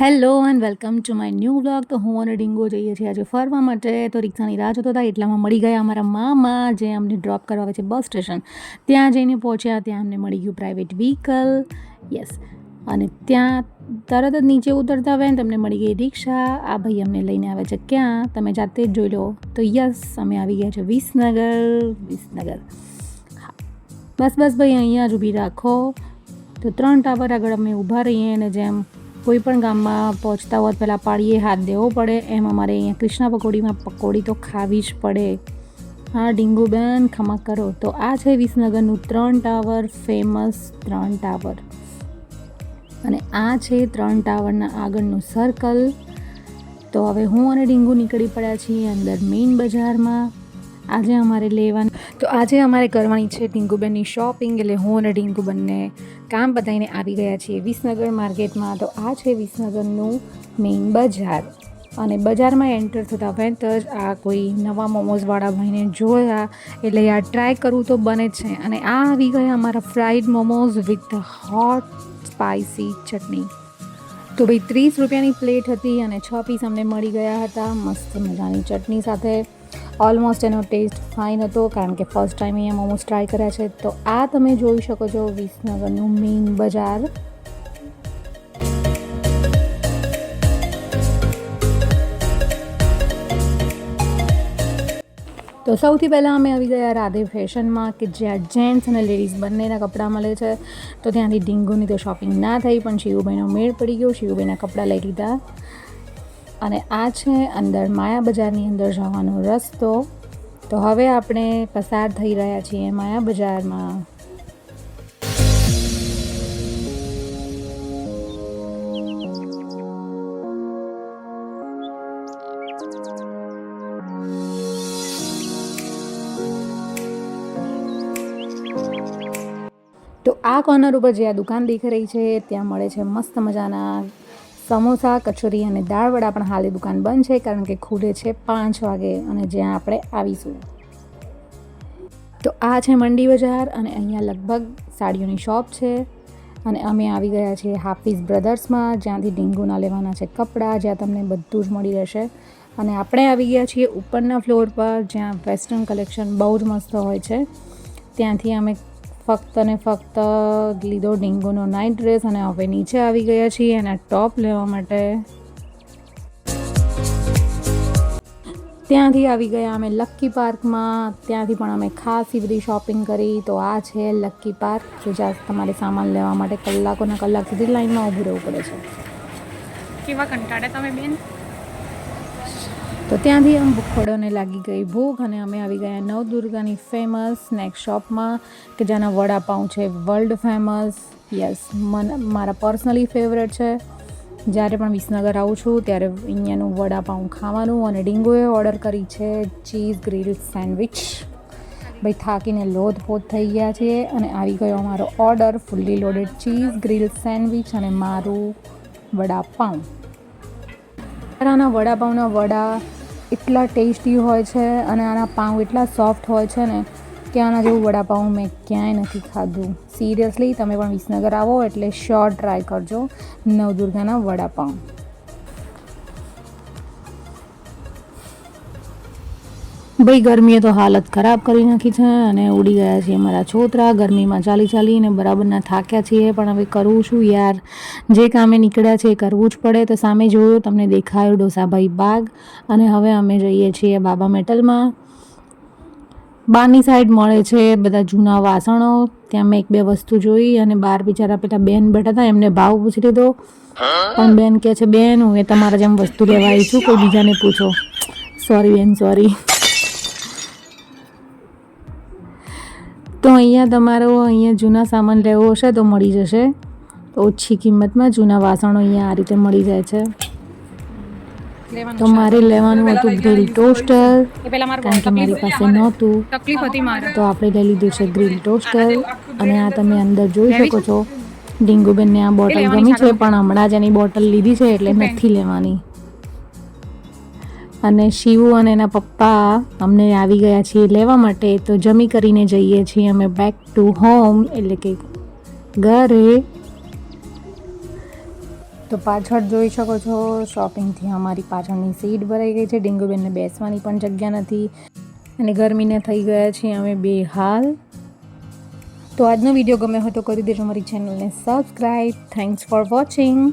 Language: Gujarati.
Hello and welcome to my new blog તો હું અને ડિંગો જઈએ છીએ આજે ફરવા માટે. તો રિક્ષાની રાહ જોતા હતા એટલામાં મળી ગયા અમારા મામા જે અમને ડ્રોપ કરવા આવે છે બસ સ્ટેશન. ત્યાં જઈને પહોંચ્યા, ત્યાં અમને મળી ગયું પ્રાઇવેટ વ્હીકલ યસ અને ત્યાં તરત જ નીચે ઉતરતા હોય ને તમને મળી ગઈ રિક્ષા. આ ભાઈ અમને લઈને આવે છે ક્યાં? તમે જાતે જ જોઈ લો. તો યસ અમે આવી ગયા છે વિસનગર. વિસનગર. હા. બસ બસ ભાઈ, અહીંયા જ ઊભી રાખો. તો ત્રણ ટાવર આગળ અમે ઊભા રહીએ અને જેમ કોઈ પણ ગામમાં પહોંચતા હોત પહેલાં પાડીએ હાથ દેવો પડે. એમ અમારે અહીંયા કૃષ્ણા પકોડીમાં પકોડી તો ખાવી જ પડે. હા, ડીંગુબેન ખમા કરો. તો આ છે વિસનગરનું ત્રણ ટાવર, ફેમસ ત્રણ ટાવર. અને આ છે ત્રણ ટાવરના આગળનું સર્કલ તો હવે હું અને ડીંગુ નીકળી પડ્યા છીએ અંદર મેઇન બજારમાં. આજે અમારે લેવાનું તો આજે અમારે કરવાની છે ટીંકુબેનની શોપિંગ એટલે હું અને ટીંકુબેનને કામ બતાવીને આવી ગયા છીએ વિસનગર માર્કેટમાં. તો આ છે વિસનગરનું મેઇન બજાર. અને બજારમાં એન્ટર થતાં વેંત જ આ કોઈ નવા મોમોઝવાળા ભાઈને જોયા. એટલે આ ટ્રાય કરવું તો બને છે. અને આ આવી ગયા અમારા fried momos with hot spicy chutney. તો ભાઈ, ત્રીસ રૂપિયાની પ્લેટ હતી અને છ પીસ અમને મળી ગયા હતા. મસ્ત મજાની ચટણી સાથે. ઓલમોસ્ટ એનો ટેસ્ટ ફાઇન હતો, કારણ કે ફર્સ્ટ ટાઈમ અહીંયા મોમોસ ટ્રાય કર્યા છે. તો આ તમે જોઈ શકો છો વિસનગરનું મેઇન બજાર. તો સૌથી પહેલાં અમે આવી ગયા રાધે ફેશનમાં, કે જ્યાં જેન્ટ્સ અને લેડીઝ બંનેના કપડાં મળે છે. તો ત્યાંથી ડીંગુની તો શોપિંગ ના થઈ, પણ શિવુભાઈનો મેળ પડી ગયો. શિવુભાઈના કપડાં લઈ લીધા. અને આ છે અંદર માયા બજારની અંદર જવાનો રસ્તો. તો હવે આપણે પસાર થઈ રહ્યા છીએ માયા બજારમાં તો આ કોર્નર ઉપર જે આ દુકાન દેખાઈ રહી છે, ત્યાં મળે છે મસ્ત મજાના સમોસા, કચોરી અને દાળ વડા પણ હાલે દુકાન બંધ છે કારણ કે ખુલે છે પાંચ વાગે અને જ્યાં આપણે આવીશું. તો આ છે મંડી બજાર અને અહીંયા લગભગ સાડીઓની શોપ છે અને અમે આવી ગયા છીએ હાફિઝ બ્રધર્સમાં જ્યાંથી ડીંગુના લેવાના છે કપડાં, જ્યાં તમને બધું જ મળી રહેશે. અને આપણે આવી ગયા છીએ ઉપરના ફ્લોર પર, જ્યાં વેસ્ટર્ન કલેક્શન બહુ જ મસ્ત હોય છે. ત્યાંથી અમે ફક્ત ને ફક્ત લીધો ડીંગોનો નાઇટ ડ્રેસ અને હવે નીચે આવી ગયા છીએ એના ટોપ લેવા માટે. ત્યાંથી આવી ગયા અમે લક્કી પાર્કમાં ત્યાંથી પણ અમે ખાસી બધી શોપિંગ કરી. તો આ છે લક્કી પાર્ક કે જ્યાં તમારે સામાન લેવા માટે કલાકોના કલાક સુધી લાઈનમાં ઊભું રહેવું પડે છે. કેવા કંટાળે તમે બેન? તો ત્યાંથી આમ ભૂખોડોને લાગી ગઈ ભૂખ અને અમે આવી ગયા નવદુર્ગાની ફેમસ સ્નેક શોપમાં કે જેના વડાપાઉં છે વર્લ્ડ ફેમસ યસ મને, મારા પર્સનલી ફેવરેટ છે. જ્યારે પણ વિસનગર આવું છું, ત્યારે અહીંયાનું વડાપાઉં ખાવાનું અને ડીંગોએ ઓર્ડર કરી છે ચીઝ ગ્રીલ સેન્ડવિચ ભાઈ, થાકીને લોધપોત થઈ ગયા છીએ અને આવી ગયો અમારો order fully loaded cheese grill sandwich અને મારું વડાપાઉં. આના વડાપાઉંના વડા એટલા ટેસ્ટી હોય છે અને આના પાઉં એટલા સોફ્ટ હોય છે ને કે આના જેવું વડાપાઉં મેં ક્યાંય નથી ખાધું. સિરિયસલી તમે પણ વિસનગર આવો એટલે શ્યોર ટ્રાય કરજો નવદુર્ગાના વડાપાઉં. ભાઈ, ગરમીએ તો હાલત ખરાબ કરી નાખી છે અને ઉડી ગયા છીએ અમારા છોતરા. ગરમીમાં ચાલી ચાલીને બરાબરના થાક્યા છીએ, પણ હવે કરવું શું યાર? જે કામે નીકળ્યા છે એ કરવું જ પડે. તો સામે જોયું, તમને દેખાયો ડોસાભાઈ બાગ. અને હવે અમે જઈએ છીએ બાબા મેટલમાં. બહારની સાઈડ મળે છે બધા જૂના વાસણો. ત્યાં મેં એક બે વસ્તુ જોઈ અને બાર બિચારા પેલા બેન બેઠા હતા, એમને ભાવ પૂછી લીધો. પણ બેન કહે છે, બેન, હું એ તમારા જેમ વસ્તુ લેવા આવી છું, કોઈ બીજાને પૂછો. સોરી બેન સોરી તો અહીંયા તમારો અહીંયા જૂના સામાન લેવો હશે તો મળી જશે. ઓછી કિંમતમાં જૂના વાસણો અહીંયા આ રીતે મળી જાય છે. તો મારે લેવાનું હતું ગ્રીલ ટોસ્ટર. કારણ કે મારી પાસે નહોતું. તો આપણે લઈ લીધું છે ગ્રીલ ટોસ્ટર. અને આ તમે અંદર જોઈ શકો છો. ડીંગુબેનને આ બોટલ ગમી છે પણ હમણાં જ એની બોટલ લીધી છે એટલે નથી લેવાની. અને શિવુ અને એના પપ્પા અમને આવી ગયા છીએ લેવા માટે, તો જમી કરીને જઈએ છીએ અમે બેક ટુ હોમ એટલે કે ઘરે. તો પાછળ જોઈ શકો છો શોપિંગથી અમારી પાછળની સીટ ભરાઈ ગઈ છે. ડેન્ગ્યુબેનને બેસવાની પણ જગ્યા નથી. અને ગરમીને થઈ ગયા છીએ અમે બે હાલ. તો આજનો વીડિયો ગમે હોય તો કરી દેજો મારી ચેનલને સબસ્ક્રાઈબ થેન્ક્સ ફોર વોચિંગ